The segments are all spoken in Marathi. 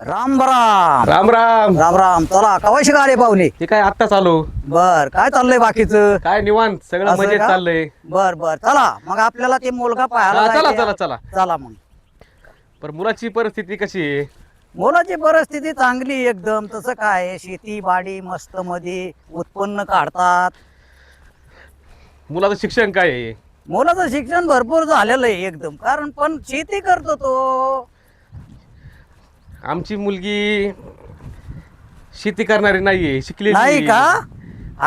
राम राम. राम राम. राम राम. चला कवाशी गाडी पाहुणे हे काय आत्ता चालू? बर काय चाललंय बाकीचं? काय निवांत सगळं असं मजेत का? चाललंय. बर बर. चला मग आपल्याला ते मुलगा पाहायला चला जायचंय. चला चला. चला मग. पण मुलाची परिस्थिती कशी आहे? मुलाची परिस्थिती चांगली एकदम. तसं काय आहे, शेती बाडी मस्त मध्ये उत्पन्न काढतात. मुलाचं शिक्षण काय आहे? मुलाचं शिक्षण भरपूर झालेलं आहे एकदम. कारण पण शेती करतो तो. आमची मुलगी शेती करणारी नाहीये शिकलेली नाही का?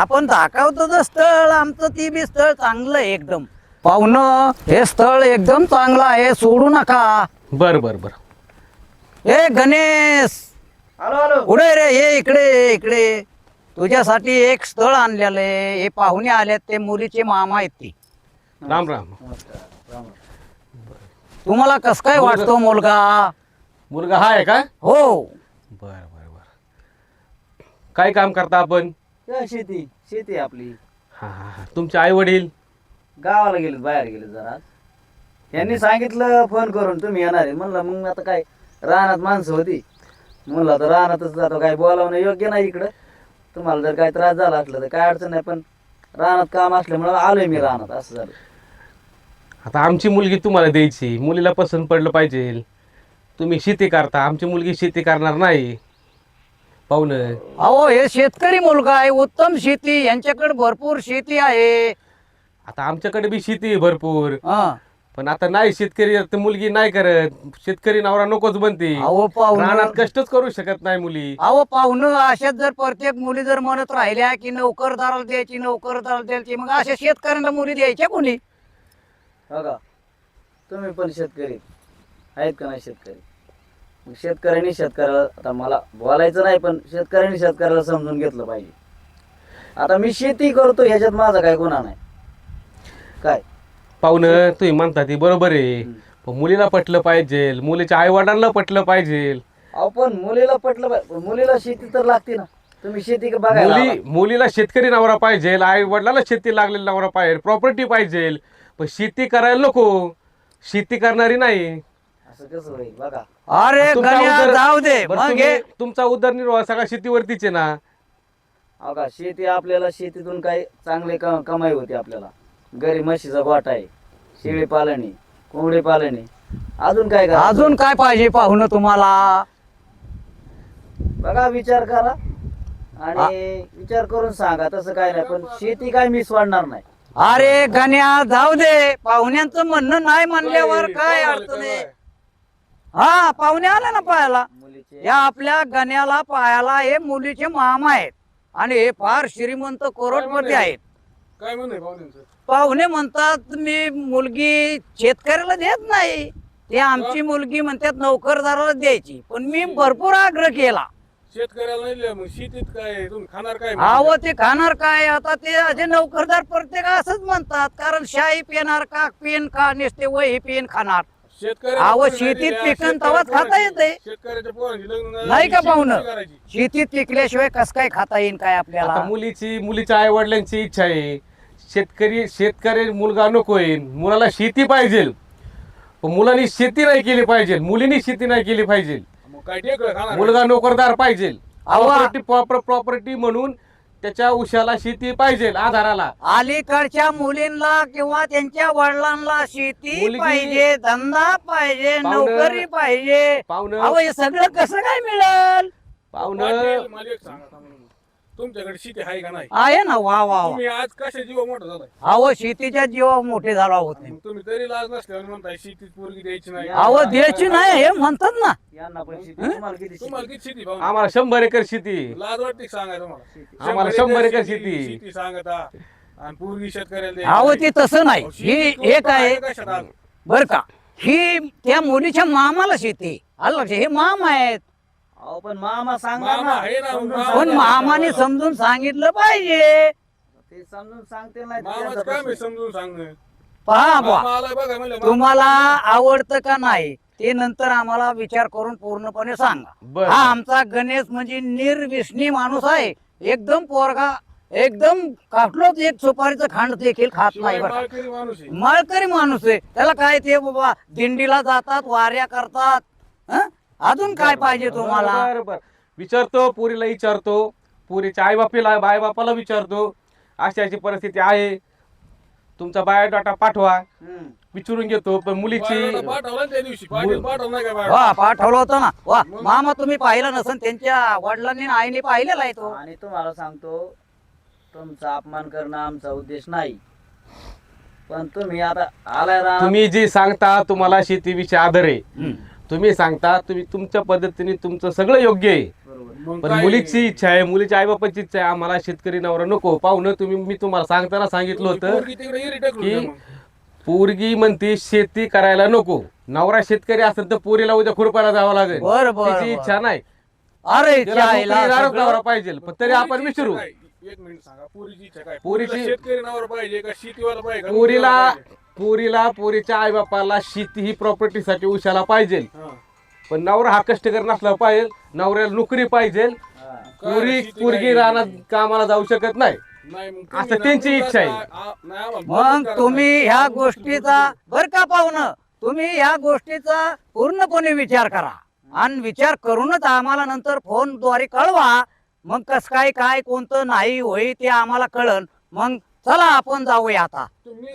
आपण दाखवतो तर स्थळ आमचं ती बी स्थळ चांगलं आहे एकदम. पाहुणं हे स्थळ एकदम चांगलं आहे सोडू नका. बर बर बर. ए गणेश! Hello hello. पुढे रे? ये इकडे इकडे. तुझ्यासाठी एक स्थळ आणलेलं आहे. हे पाहुणे आलेत ते मुलीचे मामा आहेत ते. राम राम. तुम्हाला कस काय वाटतो मुलगा? मुलगा हा आहे का? हो. बर बर बर. काय काम करता आपण? या शेती शेती आहे आपली. हा हा हा. तुमचे आई वडील गावाला गेले बाहेर गेले जरा. यांनी सांगितलं फोन करून तुम्ही येणार आहे. म्हणलं मग आता काय? रानात माणसं होती. म्हणलं आता रानातच जातो. काय बोलावणं योग्य नाही इकडं. तुम्हाला जर काय त्रास झाला असला तर काय अडचण नाही पण रानात काम असल्यामुळे आलोय मी रानात. असं झालं. आता आमची मुलगी तुम्हाला द्यायची. मुलीला पसंत पडलं पाहिजे. तुम्ही शेती करता आमची मुलगी शेती करणार नाही. पाहुणं. अहो हे शेतकरी मुलगा आहे उत्तम शेती यांच्याकडे भरपूर शेती आहे. आता आमच्याकडे बी शेती आहे भरपूर. हा. पण आता नाही शेतकरी तर मुलगी नाही करत. शेतकरी नवरा नकोच बनते. अहो पाहुणं. कष्टच करू शकत नाही मुली. अहो पाहुणं अशाच जर प्रत्येक मुली जर म्हणत राहिल्या की नोकरदाराला द्यायची नोकरदाराला द्यायची मग अशा शेतकऱ्यांना मुली द्यायच्या कोणी? तुम्ही पण शेतकरी. आहेत का नाही शेतकरी? मग शेतकऱ्यांनी शेतकऱ्याला आता मला बोलायचं नाही पण शेतकऱ्यांनी शेतकऱ्याला समजून घेतलं पाहिजे. आता मी शेती करतो ह्याच्यात माझा काय गुन्हा नाही. काय? पाहुणं तुम्ही म्हणता ती बरोबर आहे. हम्म. पण मुलीला पटलं पाहिजे मुलीच्या आई वडिलांना पटलं पाहिजे. अहो पण मुलीला पटलं पाहिजे पण मुलीला शेती तर लागते ना. तुम्ही शेती का बघायला मुली आला. मुलीला शेतकरी नवरा पाहिजे आई वडिलाला शेती लागलेला नवरा पाहिजे प्रॉपर्टी पाहिजे. पण शेती करायला नको. शेती करणारी नाही. असं कसं होईल? बघा. अरे तुमचा गण्या उदर- जाऊ दे. बरं, मग तुम्ही- हे तुमचा उदरनिर्वाह सगळा शेतीवरतीच आहे ना. अहो का शेती आपल्याला शेतीतून काही चांगले क- कमाई होते आपल्याला. घरी म्हशीचा गोठा आहे शेळी पालणी कोंबडी पालणी. अजून काय करा अजून काय पाहिजे पाहुणं तुम्हाला? बघा विचार करा. आणि विचार करून सांगा तसं काय नाही पण शेती काय मी सोडणार नाही. अरे गण्या जाऊ दे. पाहुण्यांचं म्हणणं नाही म्हणल्यावर काय अडचण आहे? हा पाहुणे आले ना पाहायला. मुलीचे. या आपल्या गण्याला पाहायला हे मुलीचे मामा आहेत. आणि हे फार श्रीमंत करोडपती आहेत. काय म्हणणे पाहुण्यांचं? पाहुणे म्हणतात मी मुलगी शेतकऱ्याला देत नाही. ते आमची मुलगी म्हणतात नोकरदाराला द्यायची. पण मी भरपूर आग्रह केला. शेतकऱ्याला नाही दिलं, मग शेतीत काय तुम्ही खाणार काय अहो ते खाणार काय? आता ते असे नोकरदार प्रत्येक असंच म्हणतात कारण शाही पिणार का पेन का नुसते वही पेन खाणार. अहो, शेतीत पिकन तेव्हाच खाता लग्न नाही का पाहुणं? शेतीत पिकल्याशिवाय कस काय खाता येईल काय आपल्याला? मुलीची मुलीच्या आई वडिलांची इच्छा आहे. शेतकरी शेतकरी मुलगा नकोय मुलाला शेती पाहिजे. पण मुलांनी शेती नाही केली पाहिजे. मुलींनी शेती नाही केली पाहिजे. मुलगा नोकरदार पाहिजे. प्रॉपर्टी म्हणून त्याच्या उशाला शेती पाहिजे आधाराला. अलीकडच्या मुलींना किंवा त्यांच्या वडिलांना शेती मुलगी- पाहिजे धंदा पाहिजे पाहुणं- नोकरी पाहिजे. पाहुणं अहो हे सगळं कसं काय मिळेल? पाहुणं पाटील, मला एक सांगा. आता म्हणून. तुमच्याकडे शेती आहे का नाही? आहे ना वा वा वा. तुम्ही आज कशा जीव मोठा झालाय? अहो शेतीच्या जीवा मोठे झाला होत नाही. तुम्ही तरी लाज नसल्यावर म्हणताय शेतीत पोरगी द्यायची नाही. अहो द्यायची नाही हे म्हणतात ना. यांना पण शेती तुम्हाला किती शेती? तुम्हाला किती शेती भाऊ? आम्हाला शंभर एकर शेती. लाज वाटते का सांगाय तुम्हाला. आम्हाला शंभर एकर शेती. शेती. सांगता. आणि पोरगी शेतकऱ्याला अहो नाही. ते तसं नाही. अहो, ही शेती एक आहे. कशात आज? बर का. ही त्या मुलीच्या मामाला शेती आलं? हे मामा आहेत. अहो पण मामा सांगणार मामा ना. आहे ना, समजून मामा- पण सांगा. मामाने समजून सांगितलं पाहिजे. ते समजून सांगते नाही मामाच. समजून सांगणं. पहा बुवा मामा आलाय बघा म्हणलं मामा- तुम्हाला आवडतं का नाही ते नंतर आम्हाला विचार करून पूर्णपणे सांगा. बर. हा आमचा गणेश म्हणजे निर्विष्णी माणूस आहे. एकदम पोरगा एकदम काटलोच एक सुपारीचं खांड देखील खात नाही शिवाय बरं का. माळकरी माणूस आहे. माळकरी माणूस आहे. त्याला काय ते बाबा दिंडीला जातात वाऱ्या करतात हं? अजून काय पाहिजे तुम्हाला? बरं बरं. विचारतो पुरीला विचारतो. पुरीच्या आई बापीला आई बापाला विचारतो. अशी अशी परिस्थिती आहे. तुमचा बायोडाटा पाठवा. हम्म. विचारून घेतो पण मुलीची बायोडाटा पाठवला ना त्या दिवशी. पाटील पाठवला नाही काय वा पाठवलं होतं ना. वा मामा तुम्ही पाहिलं नसन त्यांच्या वडिलांनी आणि आईने पाहिलेला आहे तो. आणि तुम्हाला सांगतो तुमचा अपमान करणं आमचा उद्देश नाही. पण तुम्ही आता आलाय राम. तुम्ही जे सांगता तुम्हाला शेतीविषयी आदर आहे. तुम्ही सांगता तुम्ही तुमच्या पद्धतीने तुमचं सगळं योग्य आहे. पण? मुलीची इच्छा आहे मुलीच्या आई बापाची इच्छा आहे आम्हाला शेतकरी नवरा नको. पाहुणं तुम्ही मी तुम्हाला सांगताना सांगितलं होतं की. पोरगी म्हणते शेती करायला नको. नवरा शेतकरी असेल तर पोरीला उद्या खुरपायला जावं लागेल. बरं, बरं, तिची बरं. इच्छा नाही. अरे नवरा पाहिजे. पण तरी आपण विचारू? एक मिनिट सांगा पोरीची इच्छा काय? पोरीची- पोरीला शेतकरी नावर पाहिजे का? शेतीवाला पाहिजे का? पोरीला? पोरीला पोरीच्या आई बापाला शेती ही प्रॉपर्टीसाठी उशाला पाहिजे. पण नवरा हा कष्टकर नसला पाहिजे नवऱ्याला नोकरी पाहिजे. पोरी पोरगी? रानात कामाला जाऊ शकत नाही असं तुम्ही त्यांची इच्छा आहे. मग तुम्ही. ह्या गोष्टीचा बर का पाहुणं तुम्ही ह्या गोष्टीचा पूर्णपणे विचार करा आणि विचार करूनच आम्हाला नंतर फोनद्वारे कळवा मग कस काय काय कोणतं नाही होई ते आम्हाला कळन मग चला आपण जाऊया आता तुम्ही.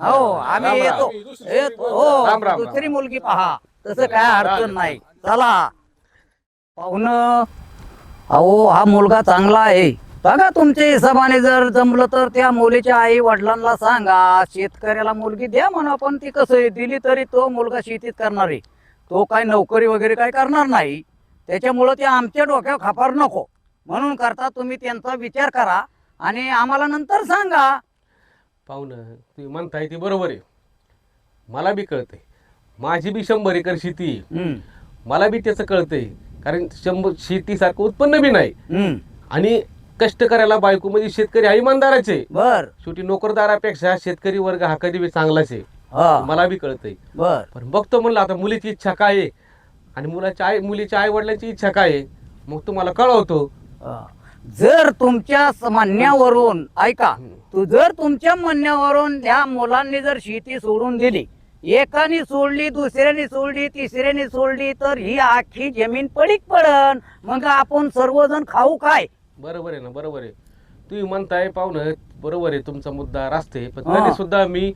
हो आम्ही राम. येतो. येतो. हो राम. दुसरी मुलगी पहा. तसं काय अडचण नाही. चला. पाहुणं अहो हा मुलगा चांगला आहे. बघा तुमच्या हिशोबाने जर जमलं तर त्या मुलीच्या आई वडिलांना सांगा शेतकऱ्याला मुलगी द्या म्हणा पण ती कसं आहे दिली तरी तो मुलगा शेतीत करणार आहे. तो काय नोकरी वगैरे काय करणार नाही. त्याच्यामुळं ते आमच्या डोक्यावर खापार नको. म्हणून करता तुम्ही त्यांचा विचार करा आणि आम्हाला नंतर सांगा. पाहुणं तुम्ही म्हणताय ते बरोबर आहे. मला बी कळतंय. माझी बी शंभर एकर शेती आहे. हम्म, मला बी त्याचं कळतंय. कारण शंभर शेतीसारखं उत्पन्न बी नाही. हम्म, आणि कष्ट करायला बायको म्हणजे शेतकरी हा इमानदाराचे बर. शेवटी नोकरदारापेक्षा शेतकरी वर्ग हा कधी बी चांगलाच आहे. हा. मला बी कळतंय. बर. पण बघतो म्हणलं आता मुलीची इच्छा काय आहे? आणि मुलाच्या आई मुलीच्या आई वडिलांची इच्छा काय आहे? मग तुम्हाला कळवतो. हा. जर तुमच्या म्हणण्यावरून ऐका तू जर तुमच्या म्हणण्यावरून त्या मुलांनी जर शेती सोडून दिली एकाने सोडली दुसऱ्याने सोडली तिसऱ्याने सोडली तर ही आखी जमीन पडीक पडन. मग आपण सर्वजण खाऊ काय? बरोबर आहे ना बरोबर आहे. तुम्ही म्हणताय पाहुणं बरोबर आहे तुमचा मुद्दा रास्ते पण हा. तरी सुद्धा मी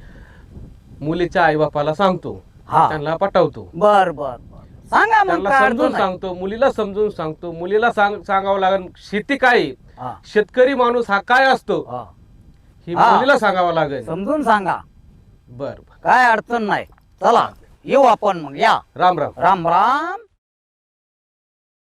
मुलीच्या आई बापाला सांगतो हा. त्यांना पटवतो बर बर बर. सांगा मग त्यांना काय समजून अडचण. सांगतो मुलीला समजून सांगतो मुलीला सांग सांगावं लागेल शेती काय आहे? हा, शेतकरी माणूस हा काय असतो? हा. ही हा. मुलीला सांगावं लागेल. समजून सांगा. बर बर. काय अडचण नाही. चला येऊ आपण मग या. राम राम. राम राम.